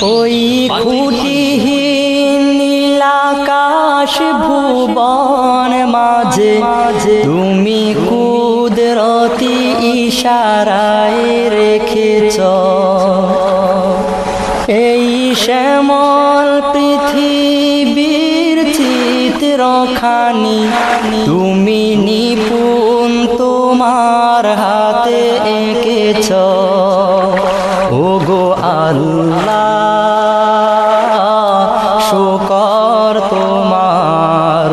ওই খুঁটিহীন নীলাকাশ ভুবন মাঝে মাঝে তুমি কুদরতি ইশারায় রেখেছ। এই শ্যামল শুকর তোমার।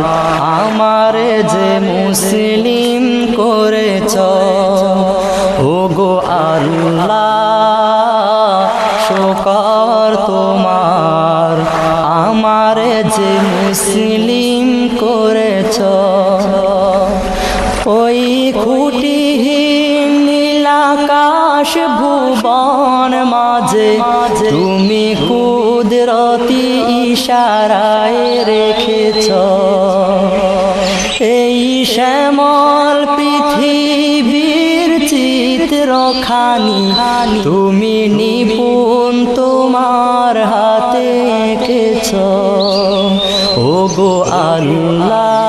আমার যে মুসলিম করেছ ও গো আল্লাহ, শুকর তোমার। আমার যে মুসলিম করেছ, ওই খুঁটিহীন নীলাকাশ ভুবন মাঝে, তুমি কুদরতি ইশারায় রেখেছ। এই শ্যামল পৃথিবীর চিত্রখানি, তুমি নিপুণ তোমার হাতে এঁকেছ। ও গো আল্লাহ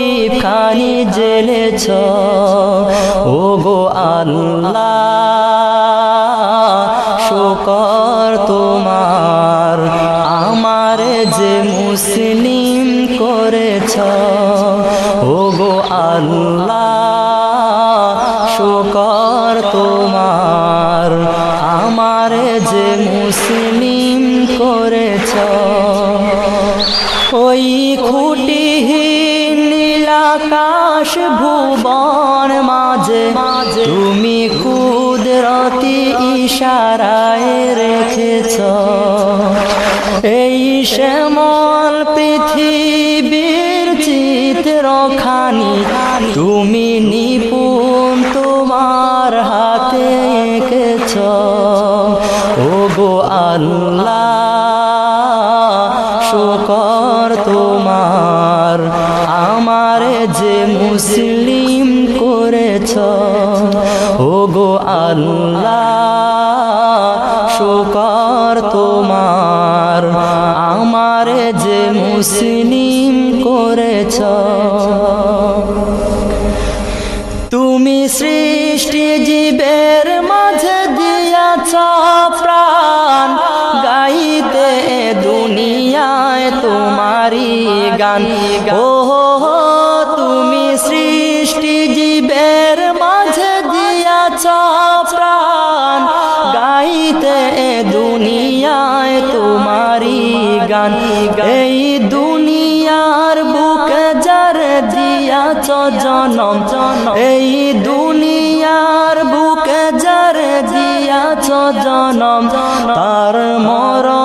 খানি জেলেছ ও গো আল্লাহ, শুকর তোমার। আমার যে মুসলিম করেছ ও গো আল্লাহ, শুকর তোমার। আমার যে মুসলিম করেছ, ওই খুঁটিহীন নীলাকাশ ভুবন মাঝে তুমি কুদরতি ইশারায় রেখেছ। এই শ্যামল পৃথিবীর চিত্রখানি তুমি নিপুণ তোমার হাতে এঁকেছ। ও গো আল্লাহ শুকর তোমার আমার যে মুসলিম করেছ। ও গো আল্লাহ, শুকর তোমার। আমার যে মুসলিম করেছ। তুমি সৃষ্টি জীবের মাঝে দিয়াছ প্রাণ। গাইতে দুনিয়ায় তোমারি গান। গান। এই দুনিয়ার বুকে যার দিয়াছ জনম, এই দুনিয়ার বুকে যার দিয়াছ জনম, তার মরণ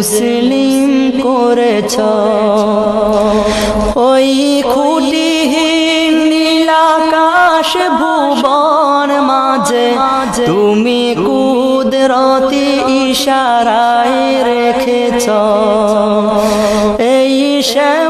মুসলিম করেছ। ওই খুঁটিহীন নীলাকাশ ভুবন মাঝে তুমি কুদরতি ইশারায় রেখেছ। এই শ্যামল